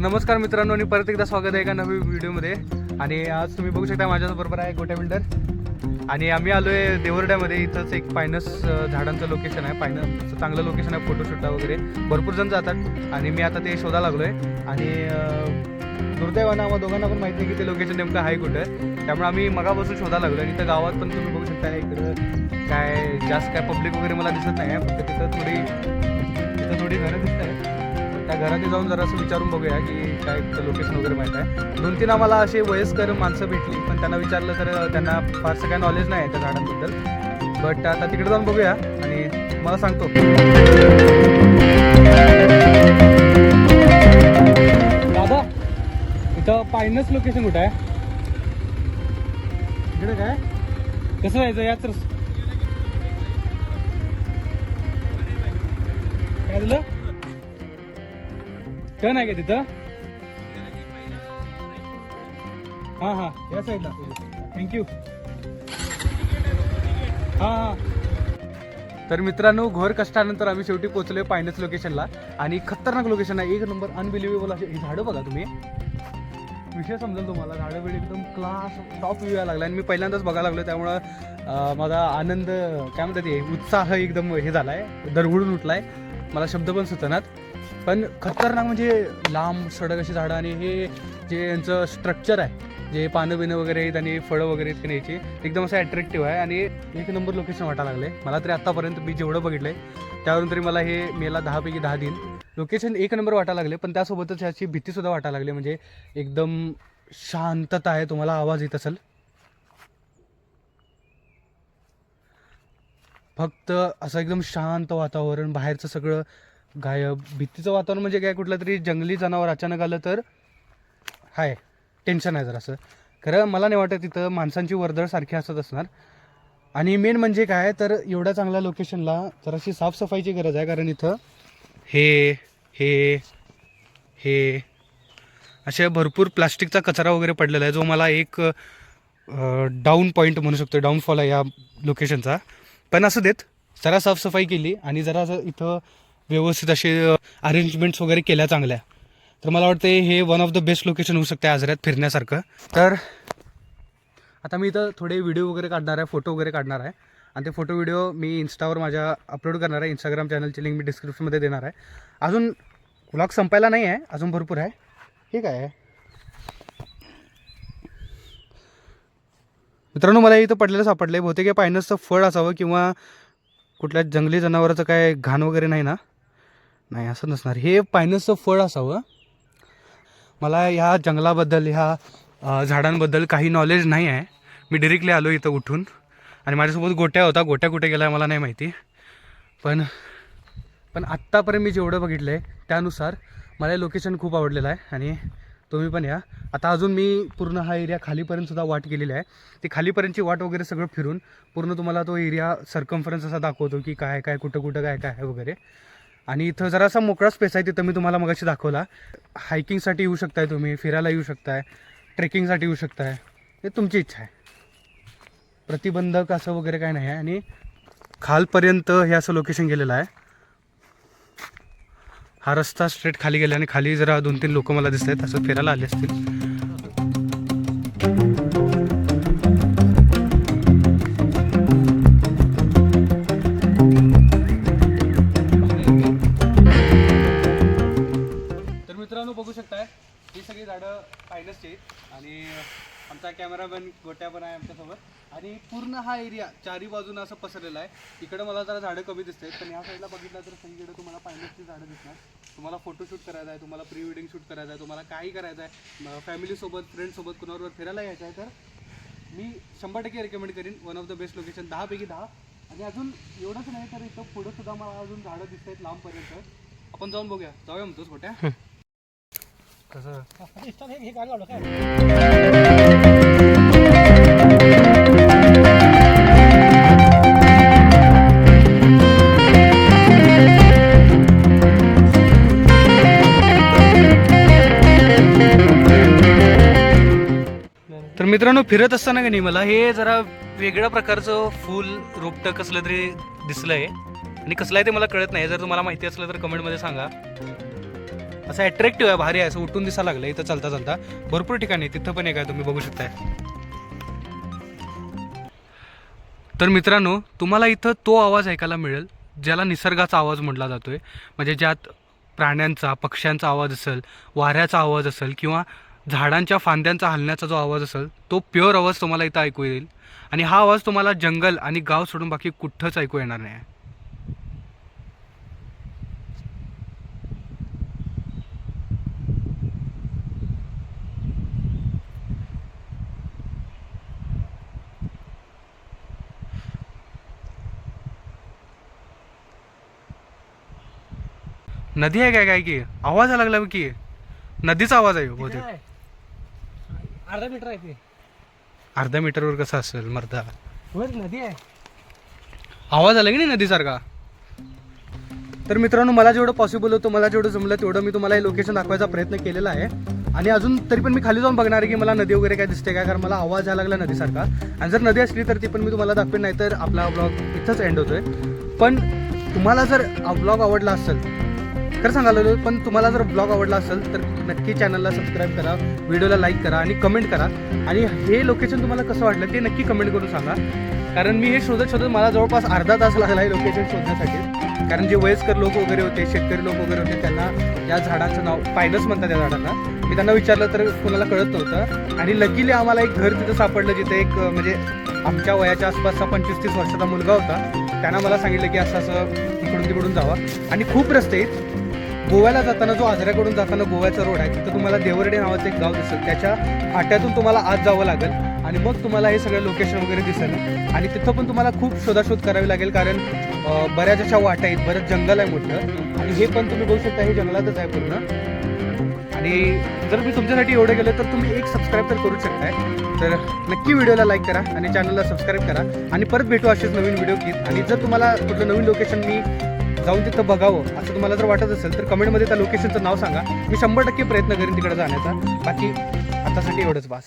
तर नमस्कार मित्रांनो आणि परत एकदा स्वागत आहे एका नवीन व्हिडिओमध्ये. आणि आज तुम्ही बघू शकता माझ्याबरोबर आहे गोट्या बिल्डर. आणि आम्ही आलो आहे देवर्ड्यामध्ये. इथंच एक पायनस झाडांचं लोकेशन आहे. पायनसचं चांगलं लोकेशन आहे फोटोशूटला वगैरे. भरपूर जण जातात. आणि मी आता ते शोधा लागलो आहे आणि दुर्दैवानं आम्हाला दोघांना पण माहिती नाही की ते लोकेशन नेमकं आहे कुठं. त्यामुळे आम्ही मगापासून शोधा लागलो आणि इथं गावात पण तुम्ही बघू शकता इकडं काय जास्त काय पब्लिक वगैरे मला दिसत नाही आहे. फक्त तिथं थोडी तिथं थोडी घरं दिसत आहे त्या घरात जाऊन जरा असं विचारून बघूया की काय लोकेशन वगैरे माहीत आहे. दोन तीन आम्हाला असे वयस्कर माणसं भेटली पण त्यांना विचारलं तर त्यांना फारसं काय नॉलेज नाही आहे त्या झाडांबद्दल. बट आता तिकडे जाऊन बघूया आणि मला सांगतो. दादा इथं पायनस लोकेशन कुठं आहे? इकडे काय? कसं जायचं याच काय झालं? टर्न आहे का तिथं? हां हां. या साईडला थँक्यू हां हां. तर मित्रांनो घोर कष्टानंतर आम्ही शेवटी पोहोचलोय पायनस लोकेशनला आणि खतरनाक लोकेशन आहे. एक नंबर अनबिलिव्हेबल असे ही झाडं बघा तुम्ही. विषय समजेल तुम्हाला. झाडं वेळ एकदम क्लास टॉप व्ह्यू यायला लागला आणि मी पहिल्यांदाच बघायला लागलो त्यामुळं माझा आनंद काय म्हणतात ते उत्साह एकदम हे झाला आहे दरवडून उठला आहे मला शब्द पण सुचनात. पण खतरनाक म्हणजे लांब सडक अशी झाडं आणि हे जे यांचं स्ट्रक्चर आहे जे पानं बिनं वगैरे आहेत आणि फळं वगैरे आहेत की एकदम असं अट्रॅक्टिव्ह आहे. आणि एक नंबर लोकेशन वाटायला लागले मला तरी आत्तापर्यंत मी जेवढं आहे त्यावरून तरी मला हे मेला दहापैकी दहा देईन. लोकेशन एक नंबर वाटायला लागले पण त्यासोबतच ह्याची भीतीसुद्धा वाटायला लागली म्हणजे एकदम शांतता आहे. तुम्हाला आवाज येत असेल. फक्त असं एकदम शांत वातावरण बाहेरचं सगळं गायब. भीतीचं वातावरण म्हणजे काय? कुठलं तरी जंगली जनावर अचानक आलं तर? हाय टेन्शन आहे जरासं. खरं मला नाही वाटत तिथं माणसांची वर्दळ सारखी असत असणार. आणि मेन म्हणजे काय? तर एवढ्या चांगल्या लोकेशनला जराशी साफसफाईची गरज आहे कारण इथं हे हे हे असे भरपूर प्लास्टिकचा कचरा वगैरे पडलेला आहे जो मला एक डाऊन पॉईंट म्हणू शकतो डाऊनफॉल आहे या लोकेशनचा पण असं देत जरा साफसफाई केली आणि जरा असं इथं व्यवस्थित असे अरेंजमेंट्स वगैरे केल्या चांगल्या. तर मला वाटतं हे one of the best location होऊ शकते आजऱ्यात फिरण्यासारखं. तर आता मी इथं थोडे व्हिडिओ वगैरे काढणार आहे फोटो वगैरे काढणार आहे. आणि ते फोटो व्हिडिओ मी इन्स्टावर माझ्या अपलोड करणार आहे इंस्टाग्राम चॅनलची लिंक मी डिस्क्रिप्शनमध्ये देणार आहे. अजून व्लॉग संपायला नाही आहे अजून भरपूर आहे. ठीक आहे. मित्रांनो मला इथं पडलेलं सापडलं आहे बहुतेक हे पायनसचं फळ असावं किंवा कुठल्या जंगली जनावराचं काय घाण वगैरे नाही ना. नाही असं नसणार. हे पायनसचं फळ असावं. मला ह्या जंगलाबद्दल ह्या झाडांबद्दल काही नॉलेज नाही आहे. मी डिरेक्टली आलो इथं उठून. आणि माझ्यासोबत गोट्या होता. गोट्या कुठे गेला मला नाही माहिती. पण पण आत्तापर्यंत मी जेवढं बघितलं आहे त्यानुसार मला हे लोकेशन खूप आवडलेलं आहे. आणि तुम्ही पण या. आता अजून मी पूर्ण हा एरिया खालीपर्यंतसुद्धा वाट केलेली आहे. ती खालीपर्यंतची वाट वगैरे सगळं फिरून पूर्ण तुम्हाला तो एरिया सर्कम्फरन्स असा दाखवतो की काय काय कुठं कुठं काय काय आहे वगैरे. आणि इथं जरासा मोकळा स्पेस आहे तिथं मी तुम्हाला मगाशी दाखवला. हायकिंगसाठी येऊ शकताय तुम्ही फिरायला येऊ शकताय ट्रेकिंगसाठी येऊ शकताय. हे तुमची इच्छा आहे. प्रतिबंधक असं वगैरे काय नाही आहे. आणि खालपर्यंत हे असं लोकेशन गेलेलं आहे. हा रस्ता स्ट्रेट खाली गेला आणि खाली जरा दोन तीन लोक मला दिसत आहेत असं फिरायला आले असतील. पण आहे आमच्यासोबत. आणि पूर्ण हा एरिया चारी बाजूनं असं पसरलेला आहे. इकडे मला जरा झाडं कमी दिसत आहेत पण ह्या साईडला बघितलं तर सगळीकडे तुम्हाला पायनसची झाडं दिसणार. तुम्हाला फोटोशूट करायचं आहे तुम्हाला प्री वेडिंग शूट करायचं आहे तुम्हाला काही करायचं आहे. फॅमिलीसोबत फ्रेंडसोबत कुणाबरोबर फिरायला यायचं आहे तर मी शंभर टक्के रेकमेंड करीन. One of the best location दहापैकी दहा. आणि अजून एवढंच नाही तर इथं पुढं सुद्धा मला अजून झाडं दिसत आहेत लांबपर्यंत. आपण जाऊन बघूया. जाऊया म्हणतोस मोठ्या कसं? तर मित्रांनो फिरत असताना का नाही मला हे जरा वेगळ्या प्रकारचं फूल रोपटं कसलं तरी दिसलंय. आणि कसलं आहे ते मला कळत नाही. जर तुम्हाला माहिती असलं तर कमेंटमध्ये सांगा. असं अट्रॅक्टिव्ह आहे भारी आहे. असं उठून दिसायला लागलं इथं चालता चालता. भरपूर ठिकाणी आहे. तिथं पण एक आहे. तुम्ही बघू शकताय. तर मित्रांनो तुम्हाला इथं तो आवाज ऐकायला मिळेल ज्याला निसर्गाचा आवाज म्हटला जातोय. म्हणजे ज्यात प्राण्यांचा पक्ष्यांचा आवाज असेल वाऱ्याचा आवाज असेल किंवा झाडांच्या फांद्यांचा हलण्याचा जो आवाज असेल तो प्युअर आवाज तुम्हाला इथं ऐकू येईल. आणि हा आवाज तुम्हाला जंगल आणि गाव सोडून बाकी कुठंच ऐकू येणार नाही. नदी आहे काय काय की? आवाज आला लागला की? नदीचा आवाज आहे बहुतेक. अर्धा मीटर आहे ते. अर्ध्या मीटरवर कसं असेल मर्दा? वर नदी आहे. आवाज आला की नाही नदीसारखा? तर मित्रांनो मला जेवढं पॉसिबल होतं मला जेवढं जमलं तेवढं मी तुम्हाला हे लोकेशन दाखवायचा प्रयत्न केलेला आहे. आणि अजून तरी पण मी खाली जाऊन बघणार आहे की मला नदी वगैरे काय दिसते का? कारण मला आवाज यायला लागला नदीसारखा. आणि जर नदी असली तर ती पण मी तुम्हाला दाखवेन नाही तर आपला ब्लॉग इथंच एंड होतोय. पण तुम्हाला जर ब्लॉग आवडला असेल खरं सांगायला पण तुम्हाला जर ब्लॉग आवडला असेल तर नक्की चॅनलला सबस्क्राईब करा व्हिडिओला लाईक करा आणि कमेंट करा. आणि हे लोकेशन तुम्हाला कसं वाटलं ते नक्की कमेंट करून सांगा. कारण मी हे शोधत शोधत मला जवळपास अर्धा तास लागला आहे लोकेशन शोधण्यासाठी. कारण जे वयस्कर लोक वगैरे होते शेतकरी लोक वगैरे होते त्यांना या झाडाचं नाव पायनस म्हणतात त्या झाडांना मी त्यांना विचारलं तर कोणाला कळत नव्हतं. आणि लकीली आम्हाला एक घर तिथं सापडलं जिथे एक म्हणजे आमच्या वयाच्या आसपासचा पंचवीस तीस वर्षाचा मुलगा होता. त्यांना मला सांगितलं की असं असं इकडून तिकडून जावा. आणि खूप रस्ते आहेत. गोव्याला जाताना जो आजऱ्याकडून जाताना गोव्याचा रोड आहे तिथं तुम्हाला देवर्डे नावाचं एक गाव दिसेल. त्याच्या फाट्यातून तुम्हाला आत जावं लागेल आणि मग तुम्हाला हे सगळं लोकेशन वगैरे दिसेल. आणि तिथं पण तुम्हाला खूप शोधाशोध करावी लागेल कारण बऱ्याच अशा वाटा आहेत बरंच जंगल आहे मोठं. आणि हे पण तुम्ही बघू शकता हे जंगलातच आहे पूर्ण. आणि जर मी तुमच्यासाठी एवढं गेलं तर तुम्ही एक सबस्क्राईब तर करू शकताय. तर नक्की व्हिडिओला लाईक करा आणि चॅनलला सबस्क्राईब करा. आणि परत भेटू असेच नवीन व्हिडिओ घेत. आणि जर तुम्हाला कुठलं नवीन लोकेशन मी जाऊन तिथं बघावं असं तुम्हाला जर वाटत असेल तर कमेंटमध्ये त्या लोकेशनचं नाव सांगा. मी शंभर टक्के प्रयत्न करेन तिकडे जाण्याचा. बाकी आतासाठी एवढंच बास.